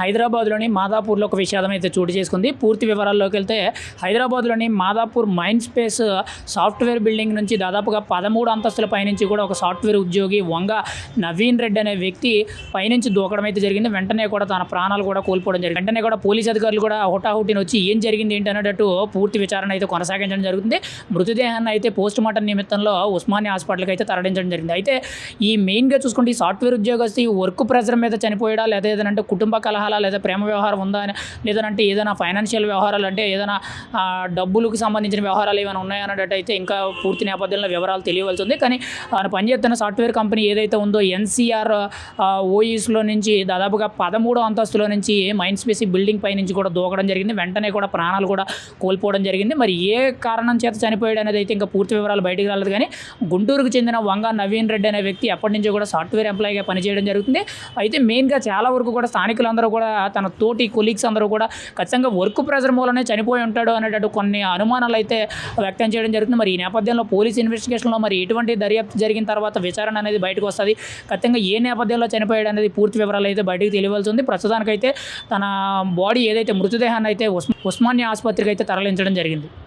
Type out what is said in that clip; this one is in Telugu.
హైదరాబాద్లోని మాదాపూర్లో ఒక విషాదం అయితే చోటు చేసుకుంది. పూర్తి వివరాల్లోకి వెళ్తే హైదరాబాద్లోని Madhapur mind space software building నుంచి దాదాపుగా పదమూడు అంతస్తుల పైనుంచి కూడా ఒక సాఫ్ట్వేర్ ఉద్యోగి వంగ నవీన్ రెడ్డి అనే వ్యక్తి పైనుంచి దూకడం అయితే జరిగింది. వెంటనే కూడా తన ప్రాణాలు కూడా కోల్పోవడం జరిగింది. వెంటనే కూడా పోలీస్ అధికారులు కూడా హుటాహుటిని వచ్చి ఏం జరిగింది ఏంటి అనేటట్టు పూర్తి విచారణ అయితే కొనసాగించడం జరుగుతుంది. మృతదేహాన్ని అయితే పోస్ట్ మార్టం నిమిత్తంలో ఉస్మానియా హాస్పిటల్కి అయితే తరలించడం జరిగింది. అయితే ఈ మెయిన్గా చూసుకుంటే ఈ సాఫ్ట్వేర్ ఉద్యోగస్తు ఈ వర్క్ ప్రెజర్ మీద చనిపోయడా లేదా ఏదంటే కుటుంబ వివాహాల లేదా ప్రేమ వ్యవహారం ఉందా అని లేదంటే ఏదైనా ఫైనాన్షియల్ వ్యవహారాలు అంటే ఏదైనా డబ్బులకు సంబంధించిన వ్యవహారాలు ఏమైనా ఉన్నాయన్నట్టు అయితే ఇంకా పూర్తి నేపథ్యంలో వివరాలు తెలియవలసి ఉంది కానీ ఆయన పనిచేస్తున్న సాఫ్ట్వేర్ కంపెనీ ఏదైతే ఉందో ఎన్సీఆర్ ఓఈస్లో నుంచి దాదాపుగా పదమూడో అంతస్తులో నుంచి మైండ్ స్పేస్ బిల్డింగ్ పై నుంచి కూడా దూకడం జరిగింది. వెంటనే కూడా ప్రాణాలు కూడా కోల్పోవడం జరిగింది. మరి ఏ కారణం చేత చనిపోయాడు అనేది అయితే ఇంకా పూర్తి వివరాలు బయటకు రాలేదు. కానీ గుంటూరుకు చెందిన వంగ నవీన్ రెడ్డి అనే వ్యక్తి ఎప్పటి నుంచో కూడా సాఫ్ట్వేర్ ఎంప్లాయీగా పనిచేయడం జరుగుతుంది. అయితే మెయిన్గా చాలా వరకు కూడా స్థానికులందరూ కూడా తన తోటి కొలీగ్స్ అందరూ కూడా ఖచ్చితంగా వర్క్ ప్రెజర్ మూలనే చనిపోయి ఉంటాడు అనేటట్టు కొన్ని అనుమానాలు అయితే వ్యక్తం చేయడం జరుగుతుంది. మరి ఈ నేపథ్యంలో పోలీస్ ఇన్వెస్టిగేషన్లో మరి ఎటువంటి దర్యాప్తు జరిగిన తర్వాత విచారణ అనేది బయటకు వస్తుంది. ఖచ్చితంగా ఏ నేపథ్యంలో చనిపోయాడు అనేది పూర్తి వివరాలు అయితే బయటకు తెలియవలసి ఉంది. ప్రస్తుతానికైతే తన బాడీ ఏదైతే మృతదేహాన్ని అయితే ఉస్మానియా ఆసుపత్రికి అయితే తరలించడం జరిగింది.